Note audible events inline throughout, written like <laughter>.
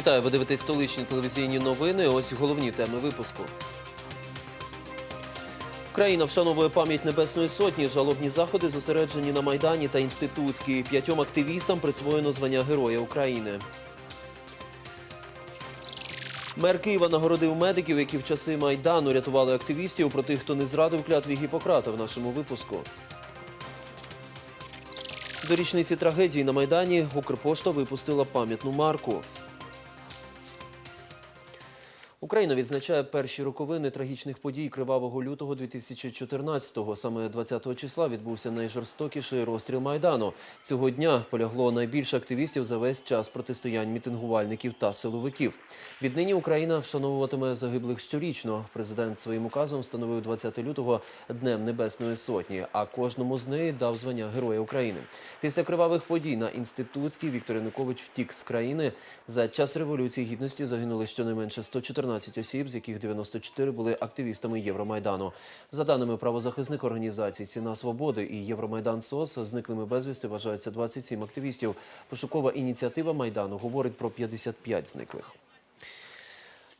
Вітаю, ви дивитесь столичні телевізійні новини. Ось головні теми випуску. Україна вшановує пам'ять Небесної Сотні. Жалобні заходи зосереджені на Майдані та Інститутській. П'ятьом активістам присвоєно звання Героя України. Мер Києва нагородив медиків, які в часи Майдану рятували активістів про тих, хто не зрадив клятві Гіппократа в нашому випуску. До річниці трагедії на Майдані Укрпошта випустила пам'ятну марку. Україна відзначає перші роковини трагічних подій кривавого лютого 2014-го. Саме 20-го числа відбувся найжорстокіший розстріл майдану. Цього дня полягло найбільше активістів за весь час протистоянь мітингувальників та силовиків. Віднині Україна вшановуватиме загиблих щорічно. Президент своїм указом встановив 20 лютого днем Небесної Сотні, а кожному з неї дав звання Героя України. Після кривавих подій на інститутській Віктор Янукович втік з країни. За час революції гідності загинули щонайменше 114 осіб, з яких 94 були активістами Євромайдану. За даними правозахисних організацій «Ціна свободи» і Євромайдан СОС, зниклими безвісти вважаються 27 активістів. Пошукова ініціатива Майдану говорить про 55 зниклих.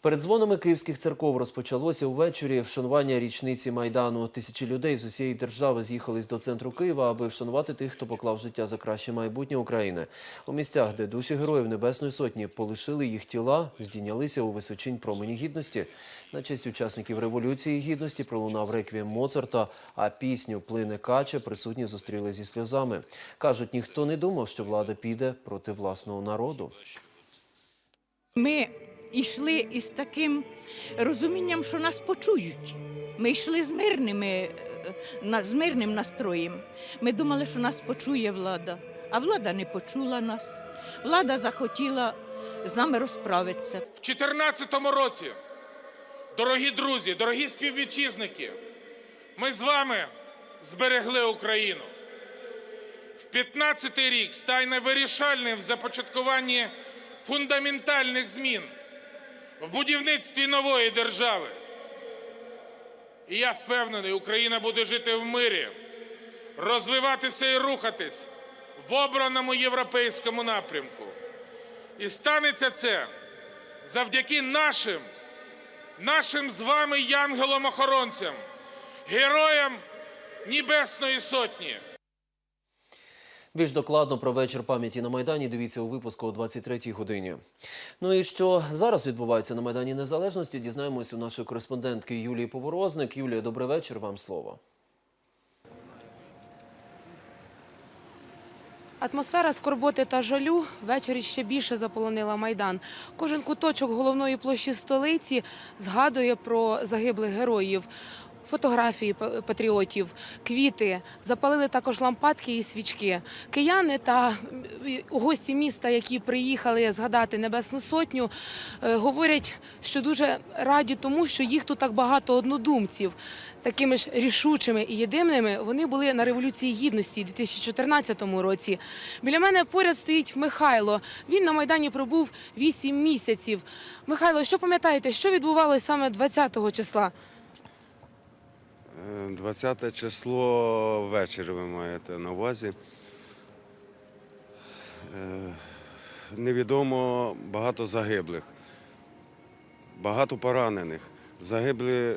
Перед дзвонами київських церков розпочалося увечері вшанування річниці Майдану. Тисячі людей з усієї держави з'їхались до центру Києва, аби вшанувати тих, хто поклав життя за краще майбутнє України. У місцях, де душі героїв Небесної Сотні полишили їх тіла, здійнялися у височинь промені гідності. На честь учасників Революції Гідності пролунав реквієм Моцарта, а пісню «Плине каче» присутні зустріли зі сльозами. Кажуть, ніхто не думав, що влада піде проти власного народу. Ми йшли із таким розумінням, що нас почують. Ми йшли з, мирними, е, з мирним настроєм. Ми думали, що нас почує влада, а влада не почула нас. Влада захотіла з нами розправитися. В 2014 році, дорогі друзі, дорогі співвітчизники, ми з вами зберегли Україну. В 15-й рік стане вирішальним в започаткуванні фундаментальних змін в будівництві нової держави. І я впевнений, Україна буде жити в мирі, розвиватися і рухатись в обраному європейському напрямку. І станеться це завдяки нашим, нашим з вами янголам-охоронцям, героям Небесної Сотні. Більш докладно про вечір пам'яті на Майдані дивіться у випуску о 23-й годині. Ну і що зараз відбувається на Майдані Незалежності, дізнаємось у нашої кореспондентки Юлії Поворозник. Юлія, добрий вечір, вам слово. Атмосфера скорботи та жалю ввечері ще більше заполонила майдан. Кожен куточок головної площі столиці згадує про загиблих героїв. Фотографії патріотів, квіти, запалили також лампадки і свічки. Кияни та гості міста, які приїхали згадати Небесну Сотню, е, говорять, що дуже раді тому, що їх тут так багато однодумців. Такими ж рішучими і єдиними вони були на Революції Гідності у 2014 році. Біля мене поряд стоїть Михайло. Він на Майдані пробув 8 місяців. Михайло, що пам'ятаєте, що відбувалося саме 20-го числа? Е, 20 число ввечері ви маєте на увазі. Е, Невідомо багато загиблих, багато поранених. Загиблі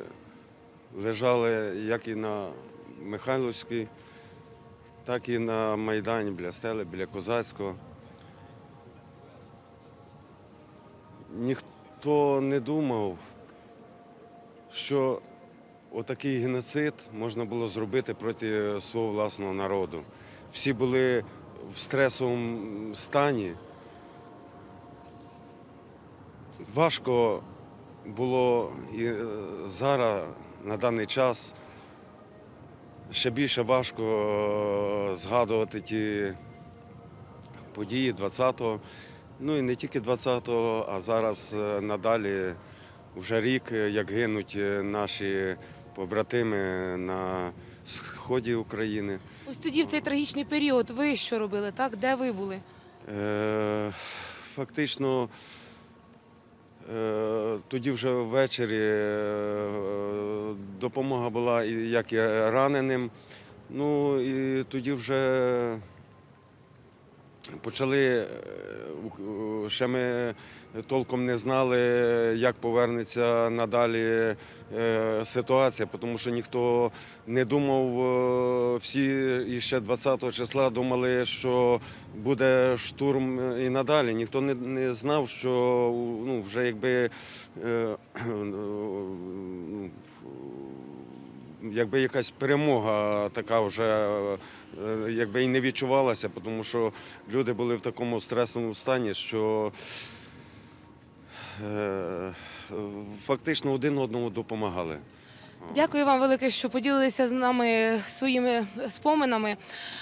лежали як і на Михайловській, так і на Майдані біля стели, біля Козацького. Ніхто не думав, що отакий геноцид можна було зробити проти свого власного народу. Всі були в стресовому стані. Важко було і е, зараз, на даний час, ще більше важко е, згадувати ті події 20-го. Ну і не тільки 20-го, а зараз е, надалі вже рік, як гинуть наші побратими на сході України. Ось тоді, в цей трагічний період, ви що робили, так? Де ви були? Е, Фактично, е, тоді вже ввечері е, допомога була як і раненим. Ну і тоді вже почали, е, ще ми толком не знали, як повернеться надалі е, ситуація, тому що ніхто не думав, е, всі іще 20 числа думали, що буде штурм і надалі. Ніхто не, не знав, що ну, вже якби. <clears throat> якби якась перемога така вже е, якби і не відчувалася, тому що люди були в такому стресовому стані, що е, фактично один одному допомагали. Дякую вам велике, що поділилися з нами своїми споминами.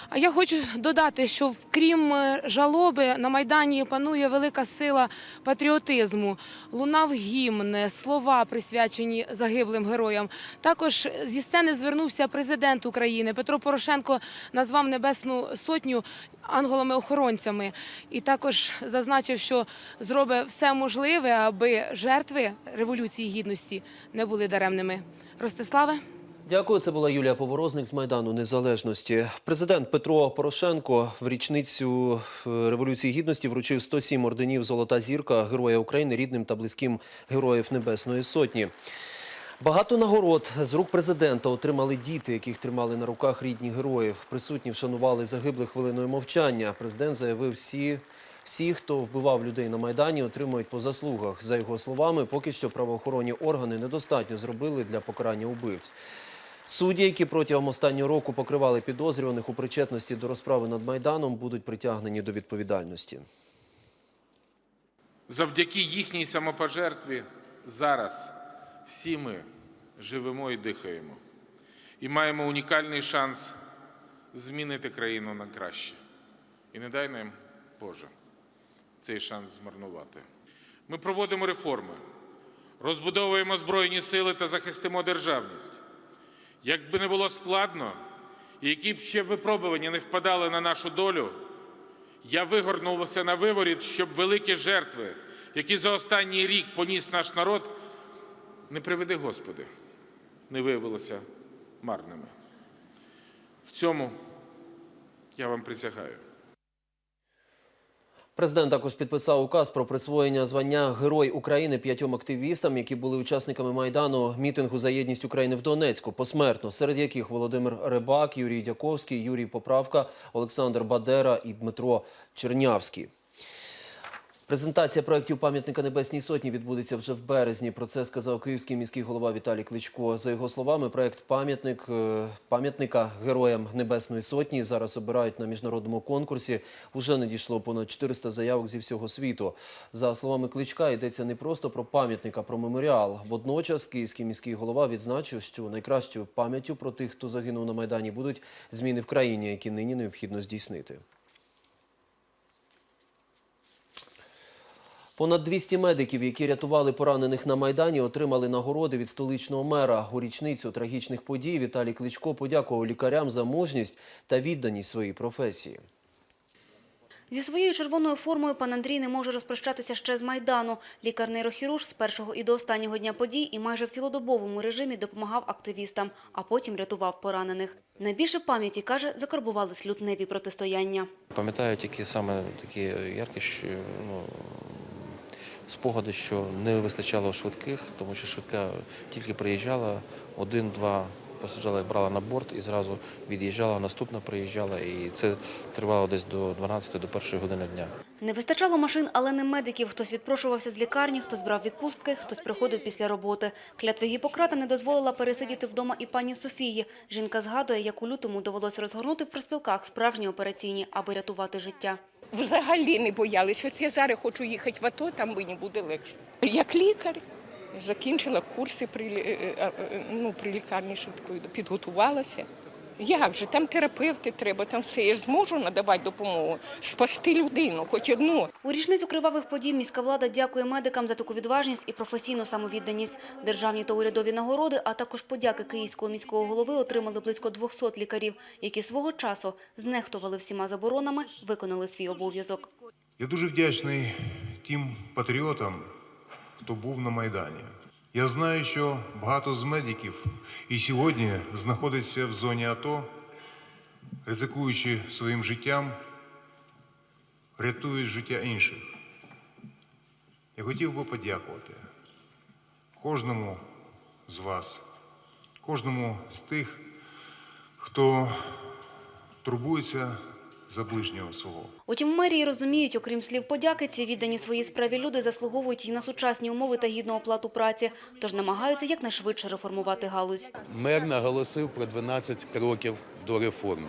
А я хочу додати, що крім е, жалоби на майдані панує велика сила патріотизму. Лунав гімн, слова присвячені загиблим героям. Також зі сцени звернувся президент України Петро Порошенко, назвав Небесну Сотню ангелами-охоронцями, і також зазначив, що зробить все можливе, аби жертви революції гідності не були даремними. Ростиславе. Дякую. Це була Юлія Поворозник з Майдану Незалежності. Президент Петро Порошенко в річницю е, Революції Гідності вручив 107 орденів Золота зірка Героя України рідним та близьким героїв Небесної Сотні. Багато нагород з рук президента отримали діти, яких тримали на руках рідні героїв. Присутні вшанували загиблих хвилиною мовчання. Президент заявив, всі, всі, хто вбивав людей на Майдані, отримують по заслугах. За його словами, поки що правоохоронні органи недостатньо зробили для покарання убивць. Судді, які протягом останнього року покривали підозрюваних у причетності до розправи над Майданом, будуть притягнені до відповідальності. Завдяки їхній самопожертві зараз всі ми живемо і дихаємо. І маємо унікальний шанс змінити країну на краще. І не дай нам, Боже, цей шанс змарнувати. Ми проводимо реформи, розбудовуємо Збройні сили та захистимо державність. Як би не було складно, і які б ще випробування не впадали на нашу долю, я вигорнувся на виворіт, щоб великі жертви, які за останній рік поніс наш народ, не приведи Господи, не виявилися марними. В цьому я вам присягаю. Президент також підписав указ про присвоєння звання Герой України п'ятьом активістам, які були учасниками майдану мітингу за єдність України в Донецьку посмертно, серед яких Володимир Рибак, Юрій Дяковський, Юрій Поправка, Олександр Бадера і Дмитро Чернявський. Презентація проєктів пам'ятника Небесній Сотні відбудеться вже в березні. Про це сказав київський міський голова Віталій Кличко. За його словами, проєкт пам'ятник е, пам'ятника героям Небесної Сотні зараз обирають на міжнародному конкурсі. Уже надійшло понад 400 заявок зі всього світу. За словами Кличка, йдеться не просто про пам'ятник, а про меморіал. Водночас київський міський голова відзначив, що найкращою пам'яттю про тих, хто загинув на майдані, будуть зміни в країні, які нині необхідно здійснити. Понад 200 медиків, які рятували поранених на Майдані, отримали нагороди від столичного мера. У річницю трагічних подій Віталій Кличко подякував лікарям за мужність та відданість своїй професії. Зі своєю червоною формою пан Андрій не може розпрощатися ще з Майдану. Лікар-нейрохірург з першого і до останнього дня подій і майже в цілодобовому режимі допомагав активістам, а потім рятував поранених. Найбільше в пам'яті, каже, закарбувались лютневі протистояння. Пам'ятаю тільки саме такі яркі що, ну, спогади, що не вистачало швидких, тому що швидка тільки приїжджала, один-два посаджала, брала на борт і зразу від'їжджала, наступна приїжджала. І це тривало десь до 12 до першої години дня. Не вистачало машин, але не медиків. Хтось відпрошувався з лікарні, хтось брав відпустки, хтось приходив після роботи. Клятви Гіппократа не дозволила пересидіти вдома і пані Софії. Жінка згадує, як у лютому довелося розгорнути в проспілках справжні операційні, аби рятувати життя. Взагалі не боялись. Ось я зараз хочу їхати в АТО, там мені буде легше. Як лікар закінчила курси при, е, е, е, ну, при лікарні швидкої, підготувалася. Як же, там терапевти треба, там все. Я ж зможу надавати допомогу, спасти людину, хоч одну. У річницю кривавих подій міська влада дякує медикам за таку відважність і професійну самовідданість. Державні та урядові нагороди, а також подяки київського міського голови отримали близько 200 лікарів, які свого часу знехтували всіма заборонами, виконали свій обов'язок. Я дуже вдячний тим патріотам, хто був на Майдані. Я знаю, що багато з медиків і сьогодні знаходиться в зоні АТО, ризикуючи своїм життям рятують життя інших. Я хотів би подякувати кожному з вас, кожному з тих, хто турбується за ближнього свого. Утім, в мерії розуміють, окрім слів подяки, ці віддані своїй справі люди заслуговують і на сучасні умови та гідну оплату праці, тож намагаються якнайшвидше реформувати галузь. Мер наголосив про 12 кроків до реформи.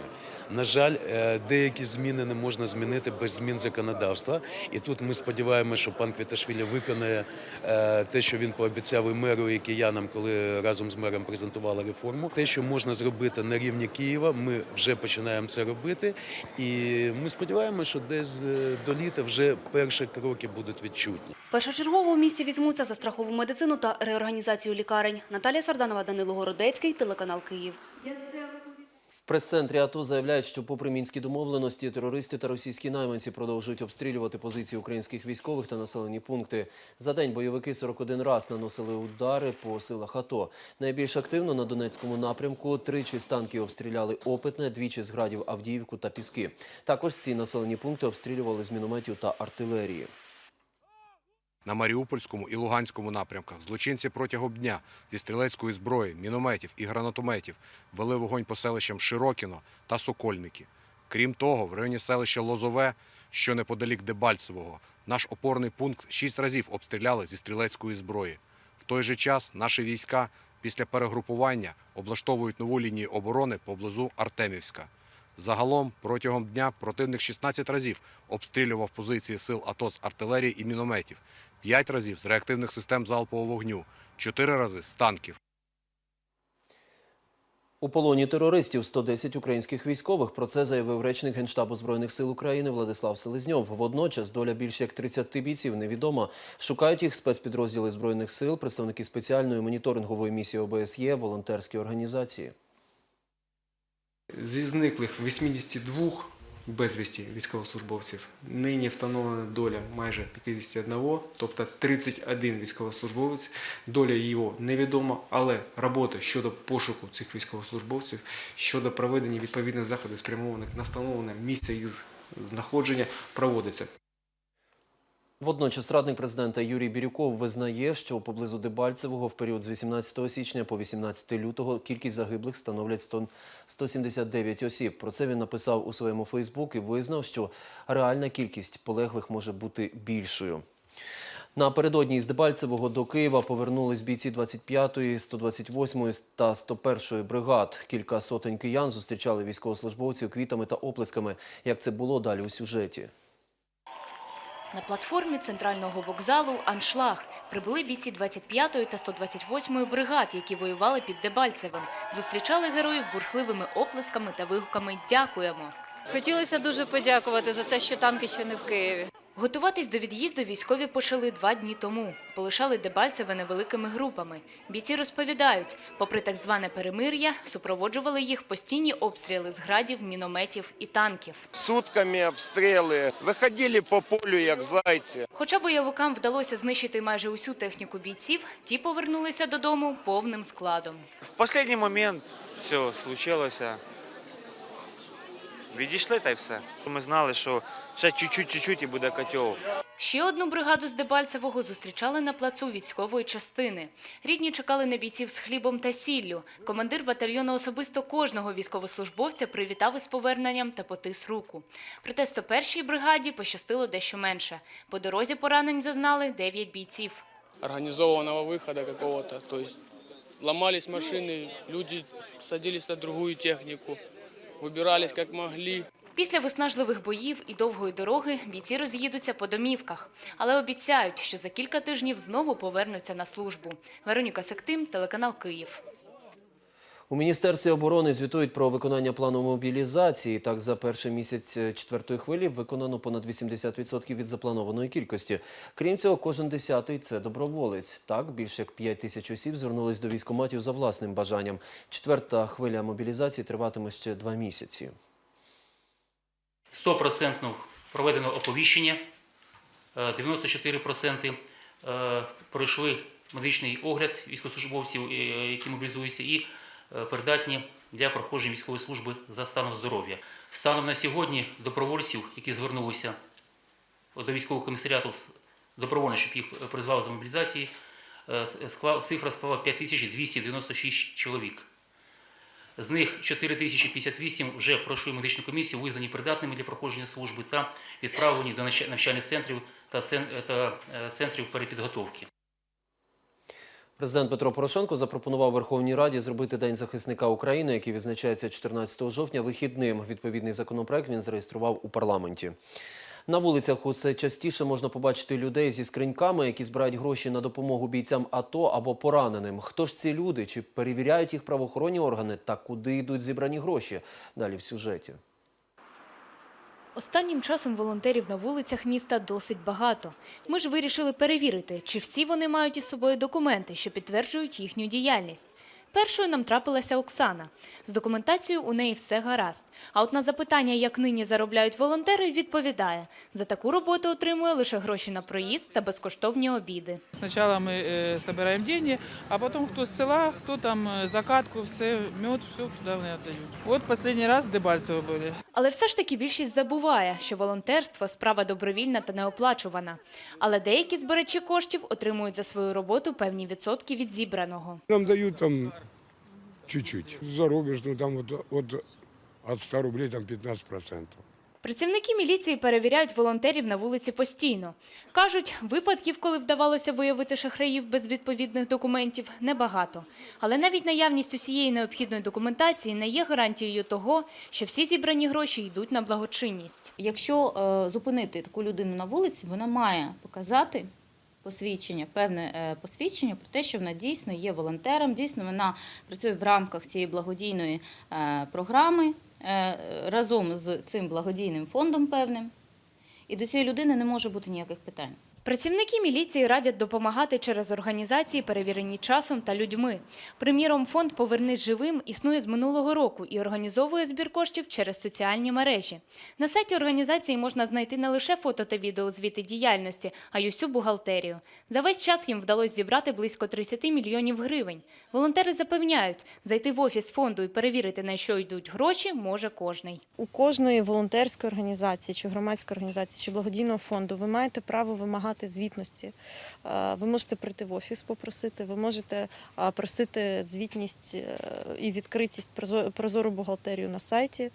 На жаль, е, деякі зміни не можна змінити без змін законодавства. І тут ми сподіваємося, що пан Квіташвілі виконає е, те, що він пообіцяв і меру, і киянам, коли разом з мером презентували реформу. Те, що можна зробити на рівні Києва, ми вже починаємо це робити. І ми сподіваємося, що десь е, до літа вже перші кроки будуть відчутні. Першочергово у місті візьмуться за страхову медицину та реорганізацію лікарень. Наталія Сарданова, Данило Городецький, телеканал Київ. Прес-центрі АТО заявляють, що попри мінські домовленості, терористи та російські найманці продовжують обстрілювати позиції українських військових та населені пункти. За день бойовики 41 раз наносили удари по силах АТО. Найбільш активно на Донецькому напрямку тричі з танків обстріляли Опитне, двічі з градів Авдіївку та Піски. Також ці населені пункти обстрілювали з мінометів та артилерії. На Маріупольському і Луганському напрямках злочинці протягом дня зі стрілецької зброї, мінометів і гранатометів вели вогонь по селищам Широкіно та Сокольники. Крім того, в районі селища Лозове, що неподалік Дебальцевого, наш опорний пункт шість разів обстріляли зі стрілецької зброї. В той же час наші війська після перегрупування облаштовують нову лінію оборони поблизу Артемівська. Загалом протягом дня противник 16 разів обстрілював позиції сил АТО з артилерії і мінометів, 5 разів з реактивних систем залпового вогню, 4 рази з танків. У полоні терористів 110 українських військових. Про це заявив речник Генштабу Збройних сил України Владислав Селезньов. Водночас доля більш як 30 бійців невідома. Шукають їх спецпідрозділи Збройних сил, представники спеціальної моніторингової місії ОБСЄ, волонтерські організації. Зі зниклих 82 безвісті військовослужбовців нині встановлена доля майже 51, тобто 31 військовослужбовець. Доля його невідома, але робота щодо пошуку цих військовослужбовців, щодо проведення відповідних заходів, спрямованих на встановлення місця їх знаходження, проводиться. Водночас радник президента Юрій Бірюков визнає, що поблизу Дебальцевого в період з 18 січня по 18 лютого кількість загиблих становлять 100 179 осіб. Про це він написав у своєму Фейсбук і визнав, що реальна кількість полеглих може бути більшою. Напередодні із Дебальцевого до Києва повернулись бійці 25-ї, 128-ї та 101-ї бригад. Кілька сотень киян зустрічали військовослужбовців квітами та оплесками. Як це було далі у сюжеті? На платформі центрального вокзалу «Аншлаг» прибули бійці 25-ї та 128-ї бригад, які воювали під Дебальцевим. Зустрічали героїв бурхливими оплесками та вигуками «Дякуємо». Хотілося дуже подякувати за те, що танки ще не в Києві. Готуватись до від'їзду військові почали два дні тому. Полишали Дебальцеве невеликими групами. Бійці розповідають, попри так зване перемир'я, супроводжували їх постійні обстріли з градів, мінометів і танків. Сутками обстріли, виходили по полю, як зайці. Хоча бойовикам вдалося знищити майже усю техніку бійців, ті повернулися додому повним складом. В останній момент все случилося. Відійшли та й все. Ми знали, що ще чуть-чуть, і буде котел. Ще одну бригаду з Дебальцевого зустрічали на плацу військової частини. Рідні чекали на бійців з хлібом та сіллю. Командир батальйону особисто кожного військовослужбовця привітав із поверненням та потис руку. Проте 101-й бригаді пощастило дещо менше. По дорозі поранень зазнали 9 бійців. организованного выхода какого-то. То есть ломались машины, люди садились на другую технику, выбирались як могли. Після виснажливих боїв і довгої дороги бійці роз'їдуться по домівках, але обіцяють, що за кілька тижнів знову повернуться на службу. Вероніка Сектим, телеканал Київ. У Міністерстві оборони звітують про виконання плану мобілізації. Так, за перший місяць е, четвертої хвилі виконано понад 80% від запланованої кількості. Крім цього, кожен десятий – це доброволець. Так, більше як 5 тисяч осіб звернулись до військкоматів за власним бажанням. Четверта хвиля мобілізації триватиме ще два місяці. 100% проведено оповіщення, е, 94% е, пройшли медичний огляд військовослужбовців, е, які мобілізуються, і е, придатні для проходження військової служби за станом здоров'я. Станом на сьогодні добровольців, які звернулися до військового комісаріату добровольно, щоб їх призвали за мобілізації, е, склав- цифра склала 5296 чоловік. З них 4058 вже пройшли медичну комісію, визнані придатними для проходження служби та відправлені до навчальних центрів та цен- та, е, центрів перепідготовки. Президент Петро Порошенко запропонував Верховній Раді зробити День захисника України, який відзначається 14 жовтня, вихідним. Відповідний законопроект він зареєстрував у парламенті. На вулицях усе частіше можна побачити людей зі скриньками, які збирають гроші на допомогу бійцям АТО або пораненим. Хто ж ці люди? Чи перевіряють їх правоохоронні органи? Та куди йдуть зібрані гроші? Далі в сюжеті. Останнім часом волонтерів на вулицях міста досить багато. Ми ж вирішили перевірити, чи всі вони мають із собою документи, що підтверджують їхню діяльність. Першою нам трапилася Оксана. З документацією у неї все гаразд. А от на запитання, як нині заробляють волонтери, відповідає: за таку роботу отримує лише гроші на проїзд та безкоштовні обіди. Сначала мы э, собираем деньги, а потом кто с села, кто там э, закатку, все, мед, все туда мне отдают. Вот последний раз в Дебальцево были. Але все ж таки більшість забуває, що волонтерство справа добровільна та неоплачувана. Але деякі збирачі коштів отримують за свою роботу певні відсотки від зібраного. Нам дають там чуть-чуть. Заробиш, ну там от, от, от 100 рублей там 15 процентов. Працівники міліції перевіряють волонтерів на вулиці постійно. Кажуть, випадків, коли вдавалося виявити шахраїв без відповідних документів, небагато. Але навіть наявність усієї необхідної документації не є гарантією того, що всі зібрані гроші йдуть на благочинність. Якщо е, зупинити таку людину на вулиці, вона має показати посвідчення, певне е, посвідчення про те, що вона дійсно є волонтером, дійсно вона працює в рамках цієї благодійної е, програми разом з цим благодійним фондом певним. І до цієї людини не може бути ніяких питань. Працівники міліції радять допомагати через організації, перевірені часом та людьми. Приміром, фонд «Повернись живим» існує з минулого року і організовує збір коштів через соціальні мережі. На сайті організації можна знайти не лише фото та відео звіти діяльності, а й усю бухгалтерію. За весь час їм вдалося зібрати близько 30 мільйонів гривень. Волонтери запевняють, зайти в офіс фонду і перевірити, на що йдуть гроші, може кожний. У кожної волонтерської організації, чи громадської організації, чи благодійного фонду ви маєте право вимагати звітності. Е, Ви можете прийти в офіс попросити, ви можете просити звітність е, і відкритість прозору бухгалтерію на сайті.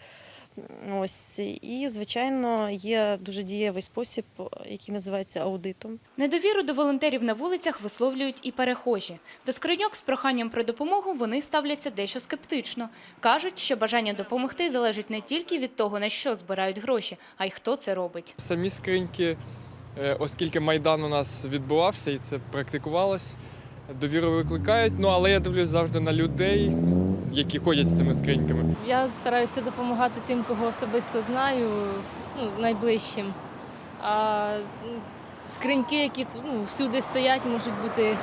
Ось і звичайно є дуже дієвий спосіб, який називається аудитом. Недовіру до волонтерів на вулицях висловлюють і перехожі. До скриньок з проханням про допомогу вони ставляться дещо скептично. Кажуть, що бажання допомогти залежить не тільки від того, на що збирають гроші, а й хто це робить. Самі скриньки, е, оскільки Майдан у нас відбувався і це практикувалось, довіру викликають. Ну але я дивлюсь завжди на людей, які ходять з цими скриньками. Я стараюся допомагати тим, кого особисто знаю, ну, найближчим. А скриньки, які ну, всюди стоять, можуть бути,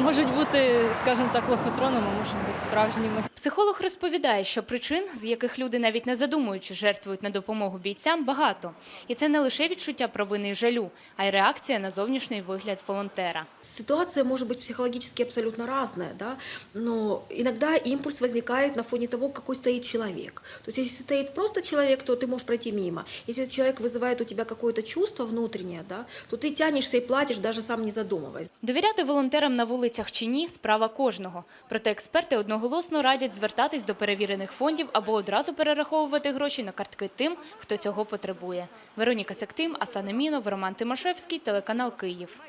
можуть бути, скажімо так, лохотроном, а можуть бути справжніми. Психолог розповідає, що причин, з яких люди навіть не задумуючи жертвують на допомогу бійцям, багато. І це не лише відчуття провини і жалю, а й реакція на зовнішній вигляд волонтера. Ситуация может быть психологически абсолютно разная, да, но иногда импульс возникает на фоне того, какой стоит человек. То есть если стоит просто человек, то ты можешь пройти мимо. Если человек вызывает у тебя какое-то чувство внутреннее, да, то ты тянешься и платишь, даже сам не задумываясь. Довіряти волонтерам на вулицях чи ні – справа кожного. Проте експерти одноголосно радять звертатись до перевірених фондів або одразу перераховувати гроші на картки тим, хто цього потребує. Вероніка Сектим, Асан Амінов, Роман Тимошевський, телеканал Київ.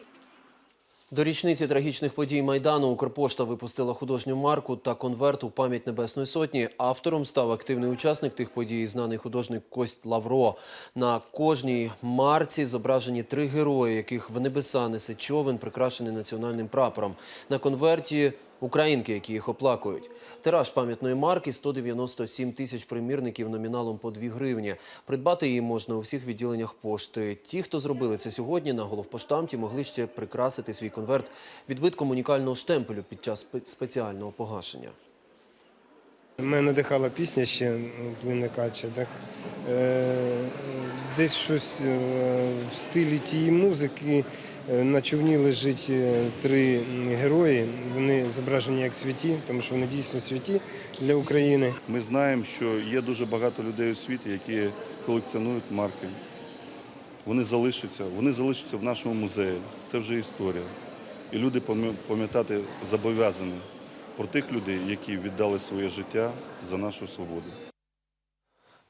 До річниці трагічних подій Майдану Укрпошта випустила художню марку та конверт у пам'ять Небесної Сотні. Автором став активний учасник тих подій, знаний художник Кость Лавро. На кожній марці зображені три герої, яких в небеса несе човен, прикрашений національним прапором. На конверті українки, які їх оплакують. Тираж пам'ятної марки – 197 тисяч примірників номіналом по 2 гривні. Придбати її можна у всіх відділеннях пошти. Ті, хто зробили це сьогодні, на головпоштамті могли ще прикрасити свій конверт відбитком унікального штемпелю під час спеціального погашення. Мене надихала пісня ще Плинне Так? Е, десь щось е, в стилі тієї музики. Е, На човні лежить е, три герої. Вони зображені як святі, тому що вони дійсно святі для України. Ми знаємо, що є дуже багато людей у світі, які колекціонують марки. вони залишаться, вони залишаться в нашому музеї. Це вже історія. І люди пам'ятати зобов'язані про тих людей, які віддали своє життя за нашу свободу.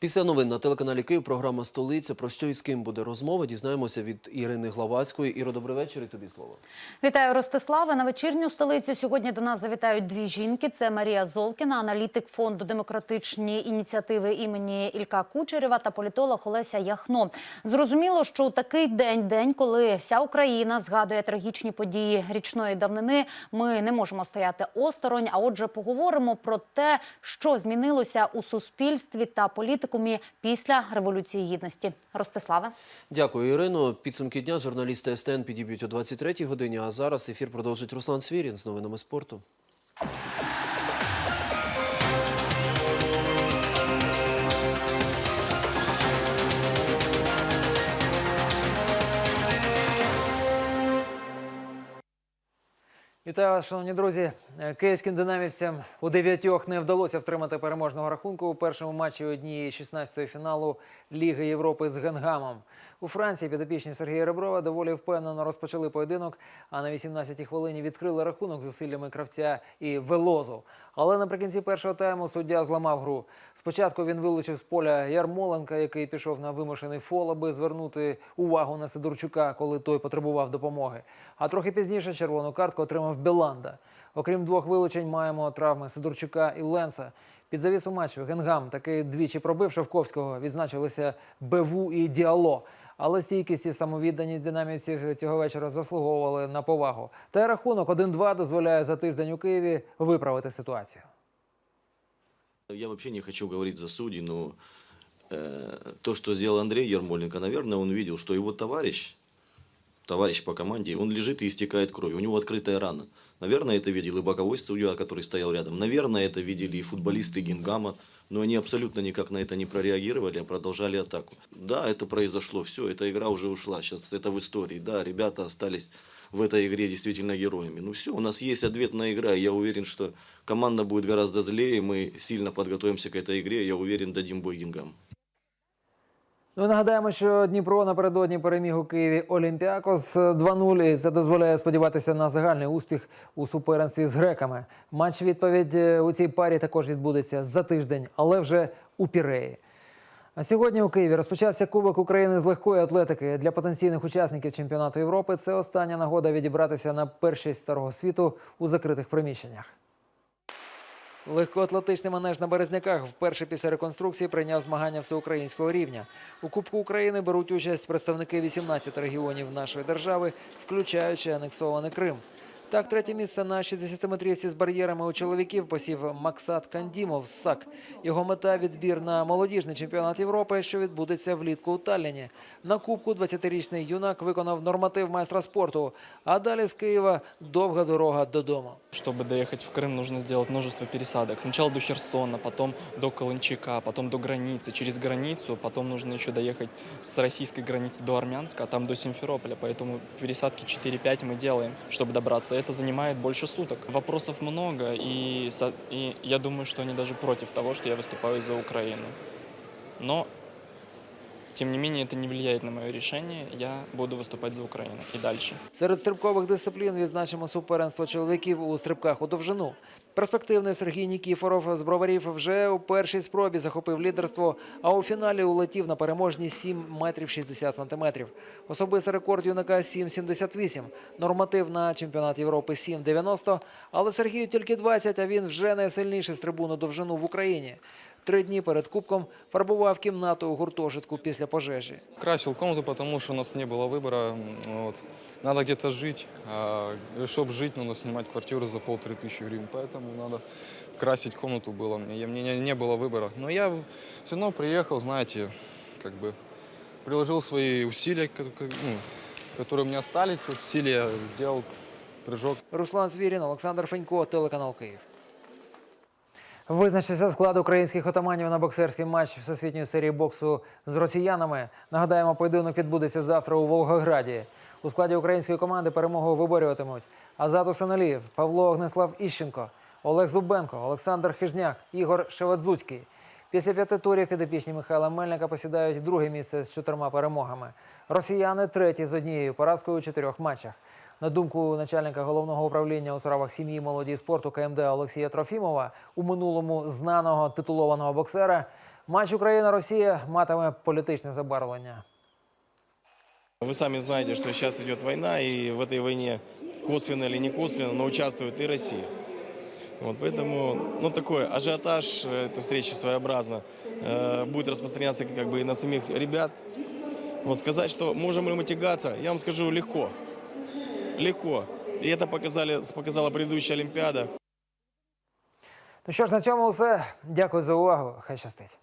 Після новин на телеканалі Київ програма Столиця. Про що і з ким буде розмова? Дізнаємося від Ірини Главацької. Іро, добрий вечір і тобі слово. Вітаю, Ростиславе. На вечірню столицю сьогодні до нас завітають дві жінки. Це Марія Золкіна, аналітик фонду демократичні ініціативи імені Ілька Кучерєва та політолог Олеся Яхно. Зрозуміло, що у такий день, день, коли вся Україна згадує трагічні події річної давнини, ми не можемо стояти осторонь. А отже, поговоримо про те, що змінилося у суспільстві та політикумі після революції гідності. Ростиславе. Дякую, Ірино. Підсумки дня журналісти СТН підіб'ють о 23-й годині, а зараз ефір продовжить Руслан Свірін з новинами спорту. Вітаю шановні друзі. Е, Київським динамівцям у дев'ятьох не вдалося втримати переможного рахунку у першому матчі однієї 16-ї фіналу Ліги Європи з Генгамом. У Франції підопічні Сергія Реброва доволі впевнено розпочали поєдинок, а на 18-й хвилині відкрили рахунок зусиллями кравця і Велозу. Але наприкінці першого тайму суддя зламав гру. Спочатку він вилучив з поля Ярмоленка, який пішов на вимушений фол, аби звернути увагу на Сидорчука, коли той потребував допомоги. А трохи пізніше червону картку отримав Беланда. Окрім двох вилучень, маємо травми Сидорчука і Ленса. Під завісу матчу Генгам, таки двічі пробив Шовковського, відзначилися Беву і Діало. Але стійкість і самовідданість динамівців цього вечора заслуговували на повагу. Та й рахунок 1-2 дозволяє за тиждень у Києві виправити ситуацію. Я вообще не хочу говорить за судей, но э, то, что сделал Андрей Ермоленко, наверное, он видел, что его товарищ, товарищ по команде, он лежит и истекает кровью. У него открытая рана. Наверное, это видел и боковой судья, который стоял рядом. Наверное, это видели и футболисты Гингама. Но они абсолютно никак на это не прореагировали, а продолжали атаку. Да, это произошло, все, эта игра уже ушла, сейчас это в истории. Да, ребята остались в этой игре действительно героями. Ну все, у нас есть ответная игра, и я уверен, что команда будет гораздо злее, мы сильно подготовимся к этой игре, я уверен, дадим бой Гингам. Ну нагадаємо, що Дніпро напередодні переміг у Києві Олімпіакос 2-0. І це дозволяє сподіватися на загальний успіх у суперництві з греками. Матч відповідь е, у цій парі також відбудеться за тиждень, але вже у Піреї. А сьогодні у Києві розпочався Кубок України з легкої атлетики для потенційних учасників чемпіонату Європи. Це остання нагода відібратися на першість старого світу у закритих приміщеннях. Легкоатлетичний манеж на Березняках вперше після реконструкції прийняв змагання всеукраїнського рівня. У Кубку України беруть участь представники 18 регіонів нашої держави, включаючи анексований Крим. Так, третє місце на 60-метрівці з бар'єрами у чоловіків посів Максат Кандімов з САК. Його мета – відбір на молодіжний чемпіонат Європи, що відбудеться влітку у Талліні. На Кубку 20-річний юнак виконав норматив майстра спорту, а далі з Києва довга дорога додому. Чтобы доехать в Крым, нужно сделать множество пересадок. Сначала до Херсона, потом до Каланчика, потом до границы. Через границу, потом нужно еще доехать с российской границы до Армянска, а там до Симферополя. Поэтому пересадки 4-5 мы делаем, чтобы добраться. Это занимает больше суток. Вопросов много, и, и я думаю, что они даже против того, что я выступаю за Украину. Но, тем не менее, это не влияет на мое решение. Я буду выступать за Украину и дальше. Серед стрибкових дисциплін відзначимо суперенство чоловіків у стрибках у довжину. Перспективний Сергій Нікіфоров з броварів вже у першій спробі захопив лідерство, а у фіналі улетів на переможні 7 метрів 60 сантиметрів. Особистий рекорд юнака 7,78. Норматив на чемпіонат Європи 7,90. Але Сергію тільки 20, а він вже найсильніший стрибун у довжину в Україні. Три дні перед кубком фарбував кімнату у гуртожитку після пожежі. Красил комнату, потому что у нас не было выбора. м, Вот. Надо где-то жить. А чтобы жить, нужно снимать квартиру за полторы тысячи гривен. Поэтому надо красить комнату было мне. Я- Мне не, не было выбора. Но я все равно приехал, знаете, как бы приложил свои усилия, ко- ко- ну, которые у меня остались. Вот в силе я сделал прыжок. Руслан Свірін, Олександр Фенько, телеканал Київ. Визначився склад українських отаманів на боксерський матч всесвітньої серії боксу з росіянами. Нагадаємо, поєдинок відбудеться завтра у Волгограді. У складі української команди перемогу виборюватимуть Азат Усаналієв, Павло Огнеслав Іщенко, Олег Зубенко, Олександр Хижняк, Ігор Шевадзуцький. Після п'яти турів підопічні Михайла Мельника посідають друге місце з чотирма перемогами. Росіяни треті з однією поразкою у чотирьох матчах. На думку начальника головного управління у справах сім'ї, молоді і спорту КМД Олексія Трофімова, у минулому знаного титулованого боксера, матч Україна-Росія матиме політичне забарвлення. Вы сами знаете, что сейчас идет война, и в этой войне косвенно или не косвенно, но участвует и Россия. Вот, поэтому ну, такой ажиотаж э, этой встречи своеобразно э, будет распространяться как бы и на самих ребят. Вот сказать, что можем ли мы тягаться, я вам скажу легко. Легко. І это показали, показала предыдущая Олімпіада. Ну що ж, на цьому все. Дякую за увагу. Хай щастить.